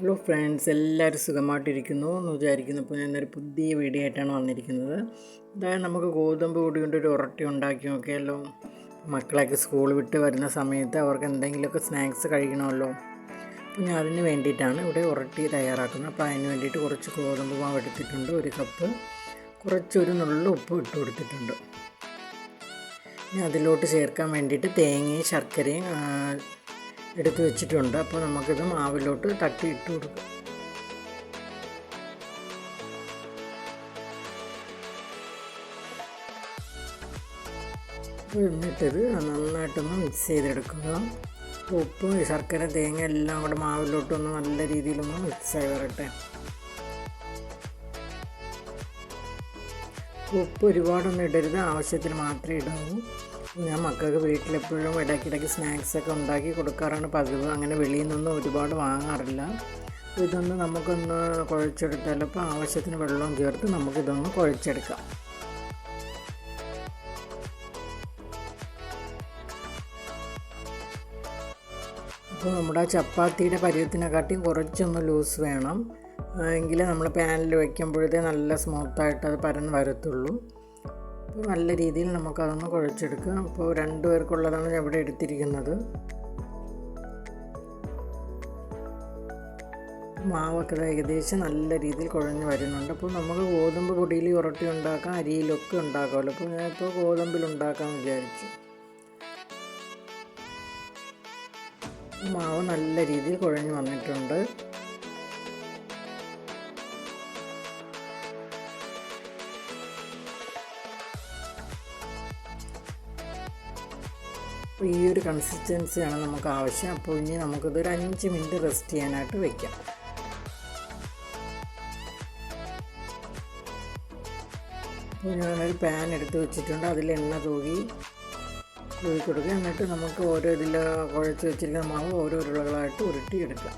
Hello friends എല്ലാവരും സുഖമായിട്ടിരിക്കുന്നു എന്ന് വിചാരിക്കുന്നു. ഇപ്പോൾ ഞാനൊരു പുതിയ വീഡിയോ ആയിട്ടാണ് വന്നിരിക്കുന്നത്. അതായത് നമുക്ക് ഗോതമ്പ് പൊടി കൊണ്ട് ഒരു ഉറട്ടി ഉണ്ടാക്കി നോക്കിയല്ലോ മക്കളൊക്കെ സ്കൂൾ വിട്ട് വരുന്ന സമയത്ത് അവർക്ക് എന്തെങ്കിലുമൊക്കെ സ്നാക്സ് കഴിക്കണമല്ലോ. അപ്പോൾ ഞാൻ അതിന് വേണ്ടിയിട്ടാണ് ഇവിടെ ഉറട്ടി തയ്യാറാക്കുന്നത്. അപ്പോൾ അതിന് വേണ്ടിയിട്ട് കുറച്ച് ഗോതമ്പ് മാവ് എടുത്തിട്ടുണ്ട് ഒരു കപ്പ് കുറച്ചൊരു നുള്ള ഉപ്പ് ഇട്ട് കൊടുത്തിട്ടുണ്ട്. ഇനി അതിലോട്ട് ചേർക്കാൻ വേണ്ടിയിട്ട് തേങ്ങയും ശർക്കരയും എടുത്ത് വെച്ചിട്ടുണ്ട്. അപ്പോൾ നമുക്കിത് മാവിലോട്ട് തട്ടി ഇട്ട് കൊടുക്കാം. അപ്പോൾ എന്നിട്ടിത് നന്നായിട്ടൊന്ന് മിക്സ് ചെയ്തെടുക്കുക. ഉപ്പും ശർക്കര തേങ്ങ എല്ലാം കൂടെ മാവിലോട്ടൊന്ന് നല്ല രീതിയിലൊന്ന് മിക്സായി വരട്ടെ. ഉപ്പ് ഒരുപാടൊന്നും ഇടരുത്. ആവശ്യത്തിന് മാത്രമേ ഇടാവൂ ഞാൻ മക്കൾക്ക് വീട്ടിലെപ്പോഴും ഇടയ്ക്കിടയ്ക്ക് സ്നാക്സൊക്കെ ഉണ്ടാക്കി കൊടുക്കാറാണ് പതിവ്. അങ്ങനെ വെളിയിൽ നിന്നൊന്നും ഒരുപാട് വാങ്ങാറില്ല. ഇതൊന്ന് നമുക്കൊന്ന് കുഴച്ചെടുത്താൽ അപ്പോൾ ആവശ്യത്തിന് വെള്ളം ചേർത്ത് നമുക്കിതൊന്ന് കുഴച്ചെടുക്കാം. അപ്പോൾ നമ്മുടെ ചപ്പാത്തിയുടെ പരിവത്തിനെക്കാട്ടിയും കുറച്ചൊന്ന് ലൂസ് വേണം. ആ, എങ്കിലേ നമ്മൾ പാനിൽ വയ്ക്കുമ്പോഴത്തേ നല്ല സ്മൂത്തായിട്ട് അത് പരന്ന് വരത്തുള്ളൂ. അപ്പോൾ നല്ല രീതിയിൽ നമുക്കതൊന്ന് കുഴച്ചെടുക്കാം. അപ്പോൾ രണ്ട് പേർക്കുള്ളതാണ് ഞാൻ ഇവിടെ എടുത്തിരിക്കുന്നത്. മാവൊക്കെ ഏകദേശം നല്ല രീതിയിൽ കുഴഞ്ഞ് വരുന്നുണ്ട്. അപ്പോൾ നമുക്ക് ഗോതമ്പ് പൊടിയിൽ ഉരട്ടി ഉണ്ടാക്കാം അരിയിലൊക്കെ ഉണ്ടാക്കാമല്ലോ. അപ്പോൾ ഞാനിപ്പോൾ ഗോതമ്പിൽ ഉണ്ടാക്കാമെന്ന് വിചാരിച്ചു. മാവ് നല്ല രീതിയിൽ കുഴഞ്ഞ് വന്നിട്ടുണ്ട്. അപ്പോൾ ഈ ഒരു കൺസിസ്റ്റൻസിയാണ് നമുക്ക് ആവശ്യം. അപ്പോൾ ഇനി നമുക്കിത് ഒരു അഞ്ച് മിനിറ്റ് റെസ്റ്റ് ചെയ്യാനായിട്ട് അപ്പോൾ ഞാനൊരു പാൻ എടുത്ത് വെച്ചിട്ടുണ്ട്. അതിൽ എണ്ണ തൂകി തൂകി കൊടുക്കുക. എന്നിട്ട് നമുക്ക് ഓരോ ഇതിൽ കുഴച്ച് വെച്ചിരിക്കുന്ന മാവ് ഓരോ ഉരുളകളായിട്ട് ഉരുട്ടിയെടുക്കാം.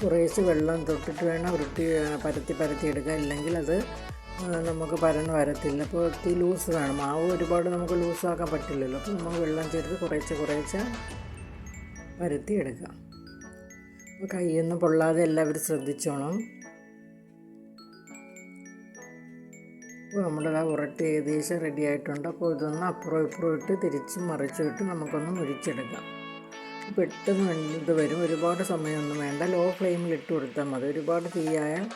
കുറേശ്ശെ വെള്ളം തൊട്ടിട്ട് വേണം ഉരുട്ടി പരത്തി പരത്തി എടുക്കുക ഇല്ലെങ്കിൽ അത് നമുക്ക് പരന്ന് വരത്തില്ല. അപ്പോൾ ഒത്തിരി ലൂസ് വേണം മാവ് ഒരുപാട് നമുക്ക് ലൂസാക്കാൻ പറ്റില്ലല്ലോ. അപ്പോൾ നമ്മൾ വെള്ളം ചേർത്ത് കുറേശ്ശെ കുറേശ്ശെ പരത്തി എടുക്കാം അപ്പോൾ കൈയൊന്നും പൊള്ളാതെ എല്ലാവരും ശ്രദ്ധിച്ചോണം. അപ്പോൾ നമ്മുടെ ആ ഉരട്ടി ഏകദേശം റെഡി ആയിട്ടുണ്ട്. അപ്പോൾ ഇതൊന്ന് അപ്പുറം ഇപ്പുറം ഇട്ട് തിരിച്ചും മറിച്ചും ഇട്ട് നമുക്കൊന്ന് മുരിച്ചെടുക്കാം. പെട്ടെന്ന് ഇത് വരും. ഒരുപാട് സമയമൊന്നും വേണ്ട. ലോ ഫ്ലെയിമിൽ ഇട്ട് കൊടുത്താൽ മതി. ഒരുപാട് തീയായാൽ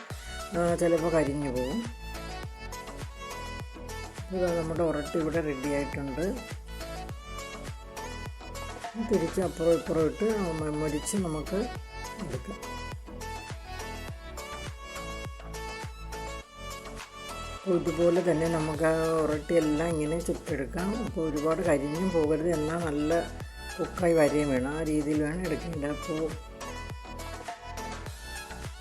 ചിലപ്പോൾ കരിഞ്ഞു പോകും. ഇത് നമ്മുടെ ഉരട്ടി ഇവിടെ റെഡി ആയിട്ടുണ്ട്. തിരിച്ച് അപ്പുറം ഇപ്പുറം ഇട്ട് മരിച്ച് നമുക്ക് എടുക്കാം. അപ്പോൾ ഇതുപോലെ തന്നെ നമുക്ക് ആ ഉരട്ടി എല്ലാം ഇങ്ങനെ ചുട്ടെടുക്കാം. അപ്പോൾ ഒരുപാട് കരിഞ്ഞും പോകരുത്. എന്നാൽ നല്ല കുക്കായി വരെയും വേണം. ആ രീതിയിൽ വേണം എടുക്കേണ്ടത് അപ്പോൾ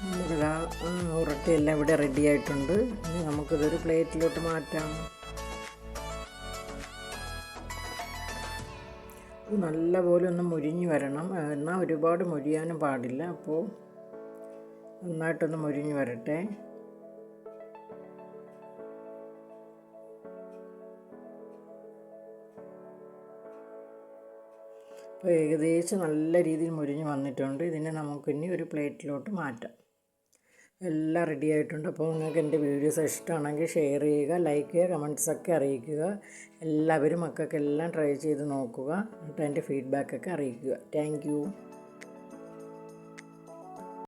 നമുക്കിതാ ആ, ഉരട്ടി എല്ലാം ഇവിടെ റെഡി ആയിട്ടുണ്ട്. ഇനി നമുക്കിതൊരു പ്ലേറ്റിലോട്ട് മാറ്റാം. നല്ലപോലെ ഒന്ന് മുരിഞ്ഞ് വരണം. എന്നാൽ ഒരുപാട് മുരിയാനും പാടില്ല. അപ്പോൾ നന്നായിട്ടൊന്ന് മുരിഞ്ഞ് വരട്ടെ. അപ്പോൾ ഏകദേശം നല്ല രീതിയിൽ മുരിഞ്ഞ് വന്നിട്ടുണ്ട്. ഇതിനെ നമുക്കിനി ഒരു പ്ലേറ്റിലോട്ട് മാറ്റാം. എല്ലാം റെഡി ആയിട്ടുണ്ട്. അപ്പോൾ നിങ്ങൾക്ക് എന്റെ വീഡിയോസ് ഇഷ്ടമാണെങ്കിൽ ഷെയർ ചെയ്യുക ലൈക്ക് ചെയ്യുക കമൻസൊക്കെ അറിയിക്കുക. എല്ലാവരും മക്കൾക്കെല്ലാം ട്രൈ ചെയ്ത് നോക്കുക. എന്നിട്ട് എന്റെ ഫീഡ്ബാക്കൊക്കെ അറിയിക്കുക. താങ്ക്